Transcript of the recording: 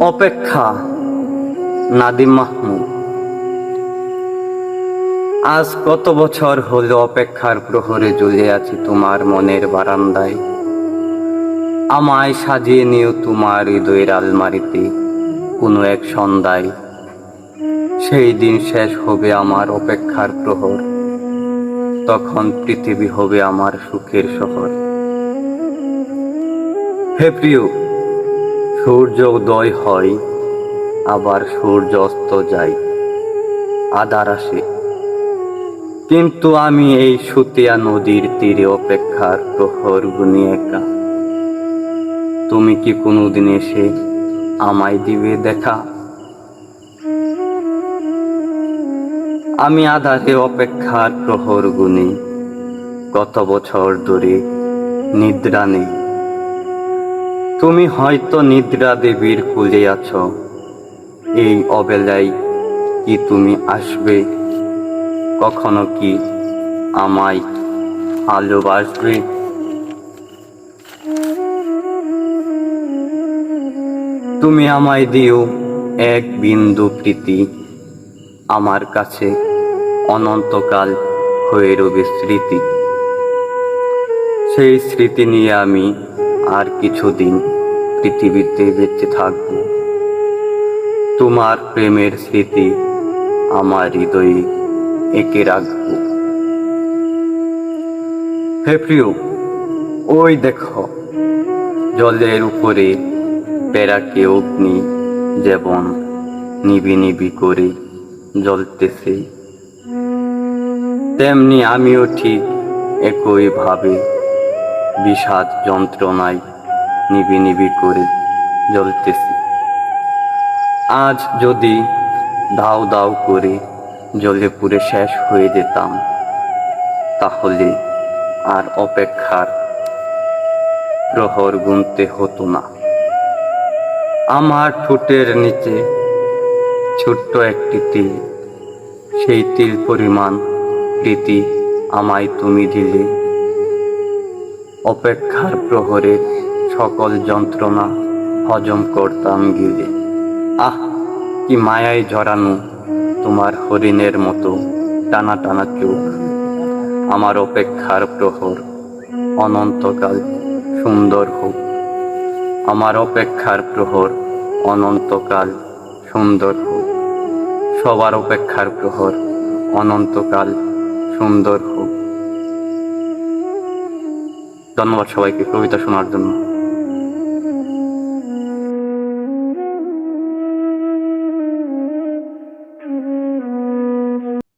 অপেক্ষা নাদিম মাহমুদ। আজ কত বছর হলো অপেক্ষার প্রহরে জ্বলে আছি তোমার মনের বারান্দায়। আমায় সাজিয়ে নিও তোমার হৃদয়ের আলমারিতে কোনো এক সন্ধ্যায়। সেই দিন শেষ হবে আমার অপেক্ষার প্রহর। তখন পৃথিবী হবে আমার সুখের শহর। হে প্রিয় সূর্য উদয় হয়, আবার সূর্য অস্ত যায়, আধার আসে। কিন্তু আমি এই সুতিয়া নদীর তীরে অপেক্ষার প্রহর গুনি একা। তুমি কি কোনোদিন এসে আমায় দিবে দেখা? আমি আধারে অপেক্ষার প্রহর গুনি কত বছর ধরে নিদ্রা নেই। তুমি হয়তো নিদ্রা দেবীর কুলে আছো। এই অবেলায় কি তুমি আসবে? কখনো কি আমায় ভালোবাসবে? তুমি আমায় দিও এক বিন্দু প্রীতি। আমার কাছে অনন্তকাল হয়ে রবে স্মৃতি। সেই স্মৃতি নিয়ে আমি আর কিছুদিন পৃথিবীতে বেঁচে থাকব। তোমার প্রেমের স্মৃতি আমার হৃদয়ে এঁকে রাখব। হে প্রিয়, ওই দেখো, জলের উপরে প্যারাকে অগ্নি যেমন নিবি নিবি করে জ্বলতেছে, তেমনি আমিও ঠিক একইভাবে বিষাদ যন্ত্রণায় নিবি নিবি করে জ্বলতেছি। আজ যদি দাও দাও করে জ্বলে পুড়ে শেষ হয়ে যেতাম, তাহলে আর অপেক্ষার প্রহর গুনতে হতো না। আমার ঠোঁটের নিচে ছোট্ট একটি তিল, সেই তিল পরিমাণ প্রীতি আমায় তুমি দিলে। অপেক্ষার প্রহরের সকল যন্ত্রণা হজম করতাম গিলে। আহ, কি মায়ায় জড়ানো তোমার হরিণের মতো টানা টানা চোখ। আমার অপেক্ষার প্রহর অনন্তকাল সুন্দর হোক। আমার অপেক্ষার প্রহর অনন্তকাল সুন্দর হোক। সবার অপেক্ষার প্রহর অনন্তকাল সুন্দর হোক। ধন্যবাদ সবাইকে কবিতা শোনার জন্য।